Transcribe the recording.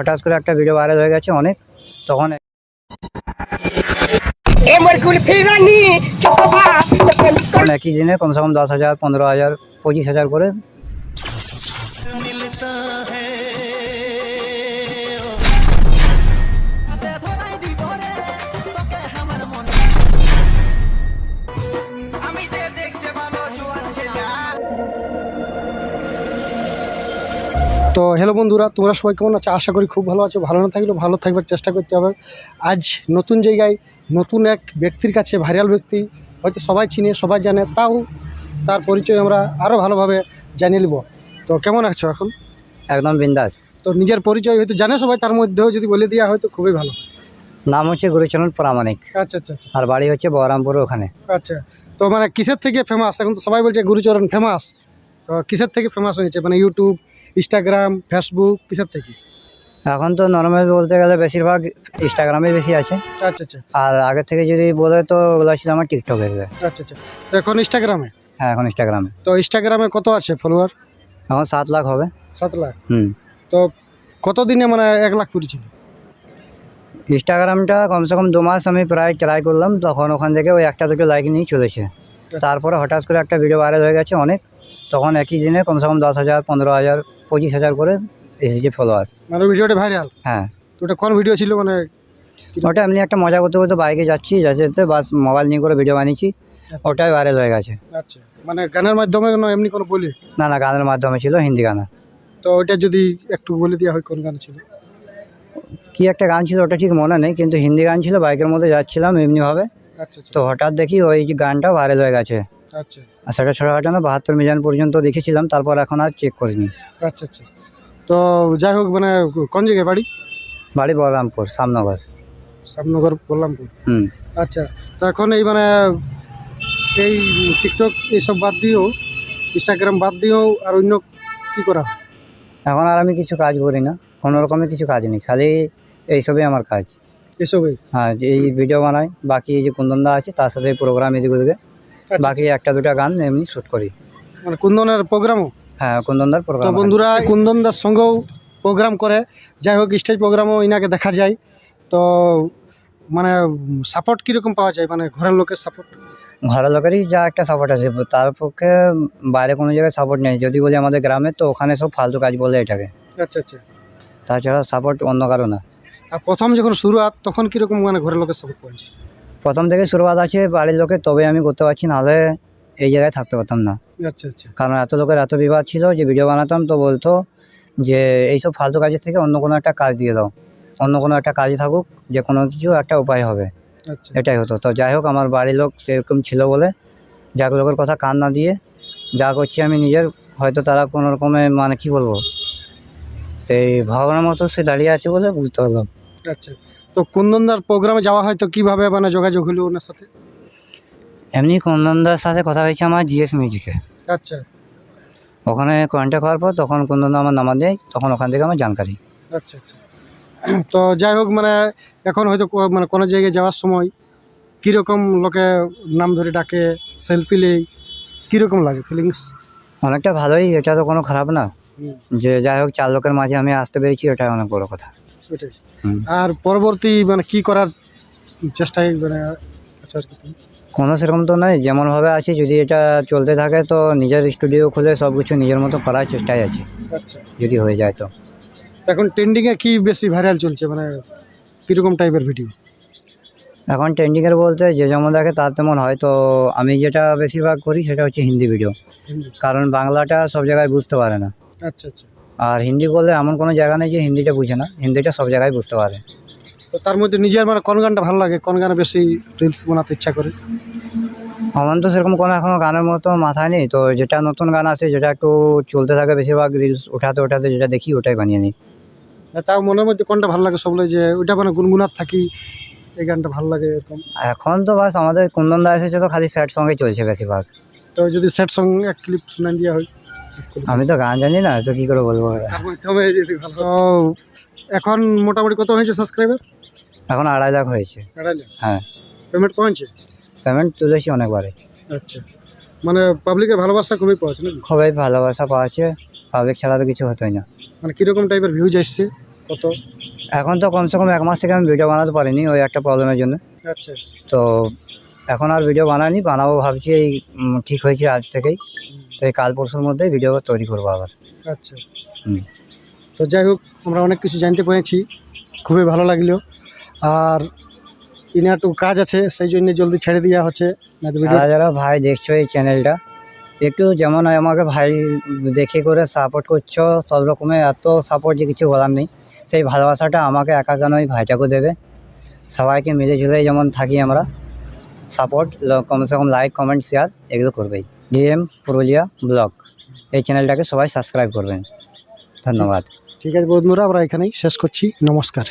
হঠাৎ করে একটা ভিডিও ভাইরাল হয়ে গেছে অনেক তখন একই দিনে কমসে কম দশ হাজার, পনেরো হাজার, পঁচিশ হাজার করে তো হ্যালো বন্ধুরা তোমরা সবাই কেমন আছো? আশা করি খুব ভালো আছো। ভালো না থাকলে ভালো থাকবার চেষ্টা করতে হবে। আজ নতুন জায়গায় নতুন এক ব্যক্তির কাছে ভাইরাল ব্যক্তি হয়তো সবাই চিনে সবাই জানে তাও তার পরিচয় আমরা আরও ভালোভাবে জানিয়ে নিব। তো কেমন আছো এখন? একদম বিন্দাস। তো নিজের পরিচয় হয়তো জানে সবাই তার মধ্যেও যদি বলে দেওয়া হয় তো খুবই ভালো। নাম হচ্ছে গুরুচরণ প্রামাণিক। আচ্ছা আচ্ছা আচ্ছা। আর বাড়ি হচ্ছে বহরামপুর ওখানে। আচ্ছা। তো মানে কিসের থেকে ফেমাস এখন তো সবাই বলছে গুরুচরণ ফেমাস তো কিসের থেকে ফেমাস হয়েছে? মানে ইউটিউব ইনস্টাগ্রাম ফেসবুক কিসের থেকে? এখন তো নর্মাল বলতে গেলে বেশিরভাগ ইনস্টাগ্রামে বেশি আছে। আচ্ছা আচ্ছা আর আগে থেকে যদি বলে তো ওগুলো ছিল আমার টিকটকের আচ্ছা আচ্ছা তো এখন ইনস্টাগ্রামে হ্যাঁ এখন ইনস্টাগ্রামে তো ইনস্টাগ্রামে কত আছে ফলোয়ার এখন সাত লাখ হবে। সাত লাখ? হুম। তো কত দিনে মানে এক লাখ পড়েছিল? ইনস্টাগ্রামটা কমসে কম দু মাস আমি প্রায় ট্রাই করলাম। তখন ওখান থেকে ওই একটা দুটো লাইক নিয়ে চলেছে। তারপরে হঠাৎ করে একটা ভিডিও ভাইরাল হয়ে গেছে অনেক। তখন একই দিনে কমসে কম দশ হাজার পনেরো হাজার পঁচিশ হাজার করে এসেছে ফলোয়ার্স মানে ভিডিওটা ভাইরাল হ্যাঁ। তো ওটা কোন ভিডিও ছিল মানে? ওটা এমনি একটা মজা করতে করতে বাইকে যাচ্ছি যাতে যেতে বাস মোবাইল নিয়ে করে ভিডিও বানিয়েছি ওটাই ভাইরাল হয়ে গেছে। আচ্ছা। মানে গানের মাধ্যমে কোনো এমনি কোনো বলি? না না গানের মাধ্যমে ছিল হিন্দি গানা। তো ওইটা যদি একটু বলে দেওয়া হয় কোন গান ছিল? কি একটা গান ছিল ওটা ঠিক মনে নেই কিন্তু হিন্দি গান ছিল বাইকের মধ্যে যাচ্ছিলাম এমনিভাবে। আচ্ছা আচ্ছা। তো হঠাৎ দেখি ওই যে গানটা ভাইরাল হয়ে গেছে। আচ্ছা। সেটা ছোটোখাটো না বাহাত্তর মিলিয়ন পর্যন্ত দেখেছিলাম তারপর এখন আর চেক করিনি। আচ্ছা আচ্ছা। তো যাই হোক মানে কোন জায়গায় বাড়ি? বাড়ি বলরামপুর সামনগর। শ্যামনগর বললামপুর হুম। আচ্ছা তো এখন এই মানে এই টিকটক এইসব বাদ দিয়েও ইনস্টাগ্রাম বাদ দিয়েও আর অন্য কী করা? এখন আর আমি কিছু কাজ করি না কোনো রকমের কিছু কাজ নেই খালি এইসবই আমার কাজ। এসবই? হ্যাঁ এই ভিডিও বানাই বাকি এই যে কুন্দনদা আছে তার সাথে প্রোগ্রাম এদিকে ওদিকে। বাকি একটা দুটা গান এমনি শ্যুট করি। মানে কুন্দনের প্রোগ্রামও হ্যাঁ কুন্দনদার তো প্রোগ্রাম বন্ধুরা কুন্দনদার সঙ্গেও প্রোগ্রাম করে। যাই হোক স্টেজ প্রোগ্রামও ইনাকে দেখা যায়। তো মানে সাপোর্ট কীরকম পাওয়া যায়? মানে ঘরের লোকের সাপোর্ট ঘরের লোকেরই যা একটা সাপোর্ট আছে তার পক্ষে বাইরে কোনো জায়গায় সাপোর্ট নেই। যদি বলি আমাদের গ্রামে তো ওখানে সব ফালতু কাজ বলে এটাকে। আচ্ছা আচ্ছা। তাছাড়া সাপোর্ট অন্য কারও না। আর প্রথম যখন শুরুয়াত তখন কীরকম মানে ঘরের লোকের সাপোর্ট পাওয়া যায়? প্রথম থেকে শুরুয়াত আছে বাড়ির লোকের তবে আমি করতে পারছি নাহলে এই জায়গায় থাকতে পারতাম না। আচ্ছা আচ্ছা। কারণ এত লোকের এত বিবাদ ছিল যে ভিডিও বানাতাম তো বলতো যে এইসব ফালতু কাজের থেকে অন্য কোনো একটা কাজ দিয়ে দাও। অন্য কোনো একটা কাজে থাকুক যে কোনো কিছু একটা উপায় হবে। আচ্ছা। এটাই হতো। তো যাই হোক আমার বাড়ির লোক সেরকম ছিল বলে যাক লোকের কথা কান না দিয়ে যা করছি আমি নিজের হয়তো তারা কোনো রকমে মানে কি বলব সেই ভাবনার মতো সে দাঁড়িয়ে আছে বলে বুঝতে পারলাম। আচ্ছা। তো কুন্দনদার প্রোগ্রামে যাওয়া হয় তো কীভাবে? মানে যোগাযোগ হলো ওনার সাথে? এমনি কুন্দনদার সাথে কথা হয়েছে আমার জিএস মিউজিকে আচ্ছা। ওখানে কন্ট্যাক্ট হওয়ার পর তখন কুন্দনদা আমার নাম্বার দেয় তখন ওখান থেকে আমার জানকারি। আচ্ছা আচ্ছা। তো যাই হোক মানে এখন হয়তো মানে কোনো জায়গায় যাওয়ার সময় কীরকম লোকে নাম ধরে ডাকে সেলফি নেই কীরকম লাগে ফিলিংস অনেকটা ভালোই এটা তো কোনো খারাপ না। যে যাই হোক চার লোকের মাঝে আমি আসতে পেরেছি ওটাই অনেক বড় কথা। ওটাই। আর পরবর্তী মানে কি করার চেষ্টায় মানে আচ্ছা আর কি কোনো সেরকম তো নয় যেমনভাবে আছি যদি এটা চলতে থাকে তো নিজের স্টুডিও খুলে সব কিছু নিজের মতো করার চেষ্টায় আছি আচ্ছা। যদি হয়ে যায় তো। এখন ট্রেন্ডিংয়ে কি বেশি ভাইরাল চলছে? মানে কীরকম টাইপের ভিডিও এখন ট্রেন্ডিংয়ের বলতে যে যেমন দেখে তার তেমন হয় তো আমি যেটা বেশিরভাগ করি সেটা হচ্ছে হিন্দি ভিডিও কারণ বাংলাটা সব জায়গায় বুঝতে পারে না। আচ্ছা আচ্ছা। আর হিন্দি করলে এমন কোনো জায়গা নেই যে হিন্দিটা বুঝে না। হিন্দিটা সব জায়গায় বুঝতে পারে। তো তার মধ্যে নিজের মানে কোন গানটা ভালো লাগে? কোন গানে বেশি রিলস বানাতে ইচ্ছা করে? আমার তো সেরকম কোনো এখনও গানের মতো মাথায় নেই। তো যেটা নতুন গান আছে যেটা একটু চলতে থাকে বেশিরভাগ রিলস ওঠাতে ওঠাতে যেটা দেখি ওটাই বানিয়ে নিই। তাও মনের মধ্যে কোনটা ভালো লাগে সবগুলো যে ওইটা মানে গুনগুনার থাকি এই গানটা ভালো লাগে এরকম। এখন তো বাস আমাদের কুন্দনদা এসেছে তো খালি স্যাড সঙ্গে চলছে বেশিরভাগ। তো যদি সেট সং এক ক্লিপ শুনাই দেওয়া হয়। আমি তো গান জানি না তো কী করে বলব তো এখন মোটামুটি কত হয়েছে সাবস্ক্রাইবার এখন আড়াই লাখ হয়েছে। হ্যাঁ। পেমেন্ট পৌঁছে পেমেন্ট তুলেছি অনেকবারে আচ্ছা। মানে পাবলিকের ভালোবাসা খুবই পাওয়া নাকি? খুবই ভালোবাসা পাওয়াছে পাবলিক ছাড়া তো কিছু হতোই না। মানে কীরকম টাইপের ভিউজ আসছে? কত? এখন তো কমসে কম এক মাস থেকে আমি ভিডিও বানাতে পারিনি ওই একটা প্রবলেমের জন্য। আচ্ছা। তো এখন আর ভিডিও বানানি বানাবো ভাবছি এই ঠিক হয়েছে আজ থেকেই। তো এই কাল পরশুর মধ্যে ভিডিও তৈরি করব আবার। আচ্ছা। হুম। তো যাই হোক আমরা অনেক কিছু জানতে পেরেছি খুবই ভালো লাগল। আর ইনার একটু কাজ আছে সেই জন্য জলদি ছেড়ে দেওয়া হচ্ছে। না যারা ভাই দেখছ এই চ্যানেলটা একটু যেমন আমাকে ভাই দেখে করে সাপোর্ট করছ সব রকমের এত সাপোর্ট যে কিছু বলার নেই। সেই ভালোবাসাটা আমাকে একা কেন ওই ভাইটাকেও দেবে। সবাইকে মিলে ঝুলে যেমন থাকি আমরা। সাপোর্ট কমসে কম লাইক, কমেন্ট, শেয়ার এগুলো করবেই। DM Purulia blog. এই চ্যানেলটাকে সবাই সাবস্ক্রাইব করবেন। ধন্যবাদ। ঠিক আছে বন্ধুরা, আমরা এখানেই শেষ করছি। নমস্কার।